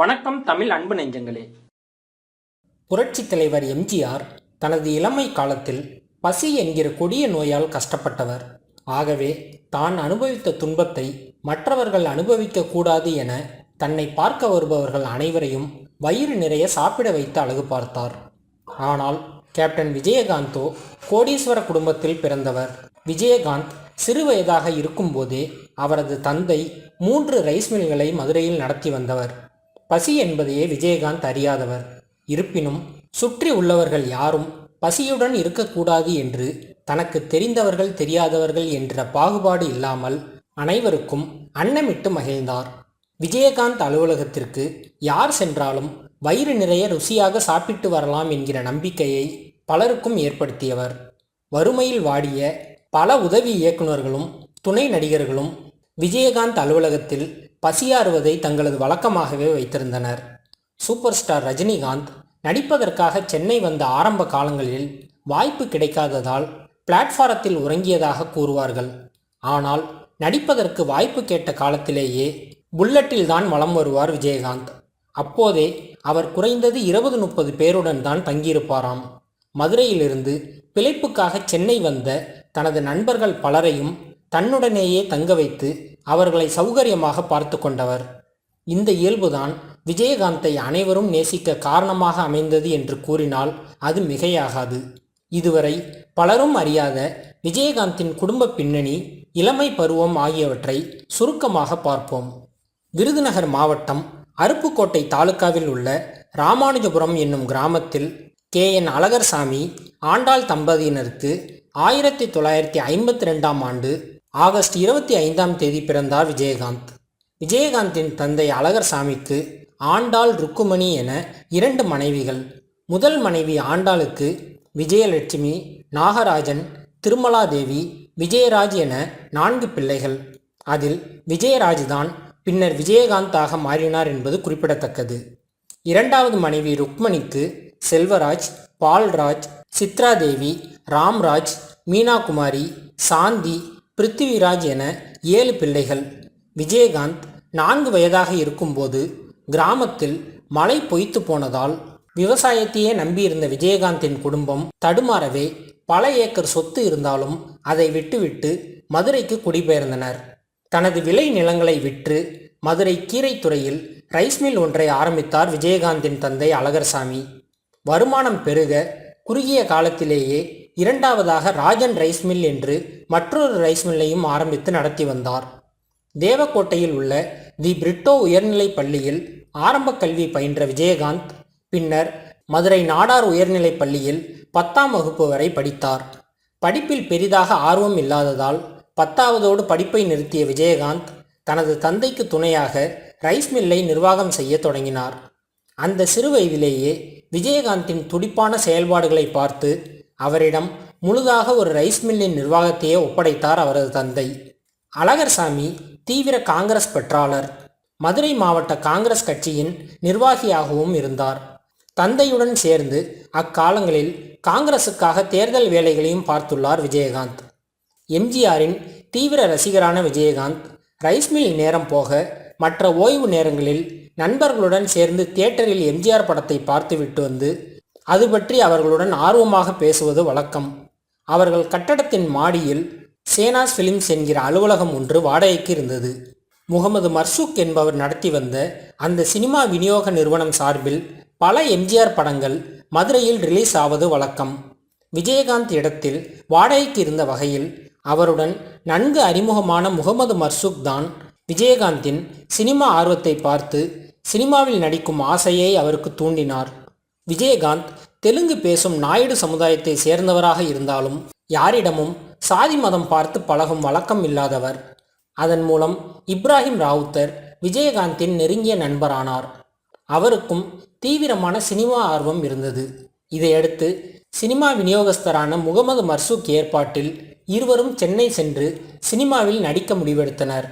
வணக்கம் தமிழ் அன்பு நெஞ்சங்களே. புரட்சித் தலைவர் எம்ஜிஆர் தனது இளமை காலத்தில் பசி என்கிற கொடிய நோயால் கஷ்டப்பட்டவர். ஆகவே தான் அனுபவித்த துன்பத்தை மற்றவர்கள் அனுபவிக்க கூடாது என தன்னை பார்க்க வருபவர்கள் அனைவரையும் வயிறு நிறைய சாப்பிட வைத்து அழகு பார்த்தார். ஆனால் கேப்டன் விஜயகாந்தோ கோடீஸ்வர குடும்பத்தில் பிறந்தவர். விஜயகாந்த் சிறுவயதாக இருக்கும்போதே அவரது தந்தை மூன்று ரைஸ் மில்களை மதுரையில் நடத்தி வந்தவர். பசி என்பதையே விஜயகாந்த் அறியாதவர். இருப்பினும் சுற்றி உள்ளவர்கள் யாரும் பசியுடன் இருக்கக்கூடாது என்று தனக்கு தெரிந்தவர்கள் தெரியாதவர்கள் என்ற பாகுபாடு இல்லாமல் அனைவருக்கும் அன்னமிட்டு மகிழ்ந்தார். விஜயகாந்த் அலுவலகத்திற்கு யார் சென்றாலும் வயிறு நிறைய ருசியாக சாப்பிட்டு வரலாம் என்கிற நம்பிக்கையை பலருக்கும் ஏற்படுத்தியவர். வறுமையில் வாடிய பல உதவி இயக்குநர்களும் துணை நடிகர்களும் விஜயகாந்த் அலுவலகத்தில் பசியாறுவதை தங்களது வழக்கமாகவே வைத்திருந்தனர். சூப்பர் ஸ்டார் ரஜினிகாந்த் நடிப்பதற்காக சென்னை வந்த ஆரம்ப காலங்களில் வாய்ப்பு கிடைக்காததால் பிளாட்ஃபாரத்தில் உறங்கியதாக கூறுவார்கள். ஆனால் நடிப்பதற்கு வாய்ப்பு கேட்ட காலத்திலேயே புல்லட்டில் தான் வலம் வருவார் விஜயகாந்த். அப்போதே அவர் குறைந்தது இருபது முப்பது பேருடன் தான் தங்கியிருப்பாராம். மதுரையிலிருந்து பிழைப்புக்காக சென்னை வந்த தனது நண்பர்கள் பலரையும் தன்னுடனேயே தங்க வைத்து அவர்களை சௌகரியமாக பார்த்து கொண்டவர். இந்த இயல்புதான் விஜயகாந்தை அனைவரும் நேசிக்க காரணமாக அமைந்தது என்று கூறினால் அது மிகையாகாது. இதுவரை பலரும் அறியாத விஜயகாந்தின் குடும்ப பின்னணி இளமை பருவம் ஆகியவற்றை சுருக்கமாக பார்ப்போம். விருதுநகர் மாவட்டம் அருப்புக்கோட்டை தாலுகாவில் உள்ள ராமானுஜபுரம் என்னும் கிராமத்தில் கே. என். அழகர்சாமி ஆண்டாள் தம்பதியினருக்கு ஆயிரத்தி தொள்ளாயிரத்தி ஐம்பத்தி ரெண்டாம் ஆண்டு ஆகஸ்ட் இருபத்தி ஐந்தாம் தேதி பிறந்தார் விஜயகாந்த். விஜயகாந்தின் தந்தை அழகர் சாமிக்கு ஆண்டாள் ருக்குமணி என இரண்டு மனைவிகள். முதல் மனைவி ஆண்டாளுக்கு விஜயலட்சுமி நாகராஜன் திருமலாதேவி விஜயராஜ் என நான்கு பிள்ளைகள். அதில் விஜயராஜ் தான் பின்னர் விஜயகாந்தாக மாறினார் என்பது குறிப்பிடத்தக்கது. இரண்டாவது மனைவி ருக்மணிக்கு செல்வராஜ் பால்ராஜ் சித்ராதேவி ராம்ராஜ் மீனாகுமாரி சாந்தி பிருத்திவிராஜ் என ஏழு பிள்ளைகள். விஜயகாந்த் நான்கு வயதாக இருக்கும்போது கிராமத்தில் மழை பொய்த்து போனதால் விவசாயத்தையே நம்பியிருந்த விஜயகாந்தின் குடும்பம் தடுமாறவே பல ஏக்கர் சொத்து இருந்தாலும் அதை விட்டுவிட்டு மதுரைக்கு குடிபெயர்ந்தனர். தனது விளை நிலங்களை விற்று மதுரை கீரைத்துறையில் ரைஸ் மில் ஒன்றை ஆரம்பித்தார் விஜயகாந்தின் தந்தை அழகர்சாமி. வருமானம் பெருக குறுகிய காலத்திலேயே இரண்டாவதாக ராஜன் ரைஸ் மில் என்று மற்றொரு ரைஸ் மில்லையும் ஆரம்பித்து நடத்தி வந்தார். தேவக்கோட்டையில் உள்ள தி பிரிட்டோ உயர்நிலைப் பள்ளியில் ஆரம்ப கல்வி பயின்ற விஜயகாந்த் பின்னர் மதுரை நாடார் உயர்நிலைப் பள்ளியில் பத்தாம் வகுப்பு வரை படித்தார். படிப்பில் பெரிதாக ஆர்வம் இல்லாததால் பத்தாவதோடு படிப்பை நிறுத்திய விஜயகாந்த் தனது தந்தைக்கு துணையாக ரைஸ் மில்லை நிர்வாகம் செய்ய தொடங்கினார். அந்த சிறு வயதிலேயே விஜயகாந்தின் துடிப்பான செயல்பாடுகளை பார்த்து அவரிடம் முழுதாக ஒரு ரைஸ் மில்லின் நிர்வாகத்தையே ஒப்படைத்தார் அவரது தந்தை. அழகர்சாமி தீவிர காங்கிரஸ் பெற்றாளர். மதுரை மாவட்ட காங்கிரஸ் கட்சியின் நிர்வாகியாகவும் இருந்தார். தந்தையுடன் சேர்ந்து அக்காலங்களில் காங்கிரசுக்காக தேர்தல் வேலைகளையும் பார்த்துள்ளார் விஜயகாந்த். எம்ஜிஆரின் தீவிர ரசிகரான விஜயகாந்த் ரைஸ் மில் நேரம் போக மற்ற ஓய்வு நேரங்களில் நண்பர்களுடன் சேர்ந்து தியேட்டரில் எம்ஜிஆர் படத்தை பார்த்துவிட்டு வந்து அது பற்றி அவர்களுடன் ஆர்வமாக பேசுவது வழக்கம். அவர்கள் கட்டடத்தின் மாடியில் சேனாஸ் ஃபிலிம்ஸ் என்கிற அலுவலகம் ஒன்று வாடகைக்கு இருந்தது. முகமது மர்சூக் என்பவர் நடத்தி வந்த அந்த சினிமா விநியோக நிறுவனம் சார்பில் பல எம்ஜிஆர் படங்கள் மதுரையில் ரிலீஸ் ஆவது வழக்கம். விஜயகாந்த் இடத்தில் வாடகைக்கு இருந்த வகையில் அவருடன் நன்கு அறிமுகமான முகமது மர்சூக் தான் விஜயகாந்தின் சினிமா ஆர்வத்தை பார்த்து சினிமாவில் நடிக்கும் ஆசையை அவருக்கு தூண்டினார். விஜயகாந்த் தெலுங்கு பேசும் நாயுடு சமுதாயத்தை சேர்ந்தவராக இருந்தாலும் யாரிடமும் சாதி மதம் பார்த்து பழகும் வழக்கம் இல்லாதவர். அதன் மூலம் இப்ராஹிம் ராவுத்தர் விஜயகாந்தின் நெருங்கிய நண்பரானார். அவருக்கும் தீவிரமான சினிமா ஆர்வம் இருந்தது. இதையடுத்து சினிமா விநியோகஸ்தரான முகமது மர்சூக் ஏற்பாட்டில் இருவரும் சென்னை சென்று சினிமாவில் நடிக்க முடிவெடுத்தனர்.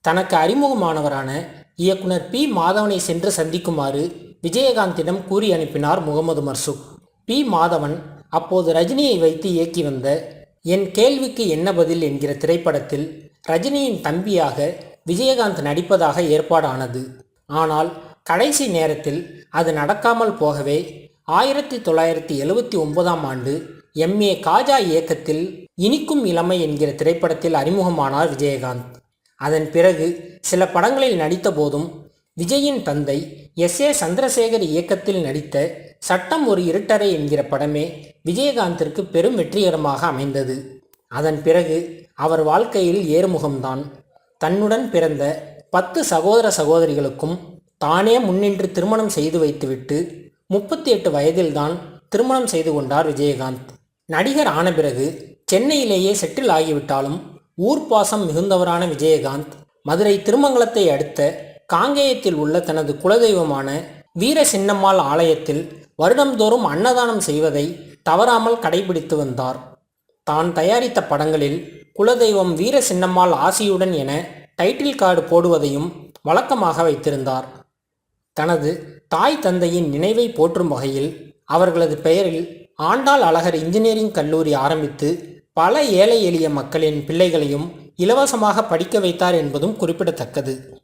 தனக்கு அறிமுகமானவரான இயக்குனர் பி. மாதவனை சென்று சந்திக்குமாறு விஜயகாந்திடம் கூறி அனுப்பினார் முகமது மர்சூக். பி. மாதவன் அப்போது ரஜினியை வைத்து இயக்கி வந்த என் கேள்விக்கு என்ன பதில் என்கிற திரைப்படத்தில் ரஜினியின் தம்பியாக விஜயகாந்த் நடிப்பதாக ஏற்பாடானது. ஆனால் கடைசி நேரத்தில் அது நடக்காமல் போகவே ஆயிரத்தி தொள்ளாயிரத்தி எழுவத்தி ஒன்பதாம் ஆண்டு எம்ஏ காஜா இயக்கத்தில் இனிக்கும் இளமை என்கிற திரைப்படத்தில் அறிமுகமானார் விஜயகாந்த். அதன் பிறகு சில படங்களில் நடித்த போதும் விஜயின் தந்தை எஸ். ஏ. சந்திரசேகர் இயக்கத்தில் நடித்த சட்டம் ஒரு இருட்டறை என்கிற படமே விஜயகாந்திற்கு பெரும் வெற்றிகரமாக அமைந்தது. அதன் பிறகு அவர் வாழ்க்கையில் ஏறுமுகம்தான். தன்னுடன் பிறந்த பத்து சகோதர சகோதரிகளுக்கும் தானே முன்னின்று திருமணம் செய்து வைத்துவிட்டு முப்பத்தி எட்டு வயதில்தான் திருமணம் செய்து கொண்டார் விஜயகாந்த். நடிகர் ஆன பிறகு சென்னையிலேயே செட்டில் ஆகிவிட்டாலும் ஊர்ப்பாசம் மிகுந்தவரான விஜயகாந்த் மதுரை திருமங்கலத்தை அடுத்த காங்கேயத்தில் உள்ள தனது குலதெய்வமான வீர சின்னம்மாள் ஆலயத்தில் வருடம்தோறும் அன்னதானம் செய்வதை தவறாமல் கடைபிடித்து வந்தார். தான் தயாரித்த படங்களில் குலதெய்வம் வீர சின்னம்மாள் ஆசியுடன் என டைட்டில் கார்டு போடுவதையும் வழக்கமாக வைத்திருந்தார். தனது தாய் தந்தையின் நினைவை போற்றும் வகையில் அவர்களது பெயரில் ஆண்டாள் அழகர் இன்ஜினியரிங் கல்லூரி ஆரம்பித்து பல ஏழை எளிய மக்களின் பிள்ளைகளையும் இலவசமாக படிக்க வைத்தார் என்பதும் குறிப்பிடத்தக்கது.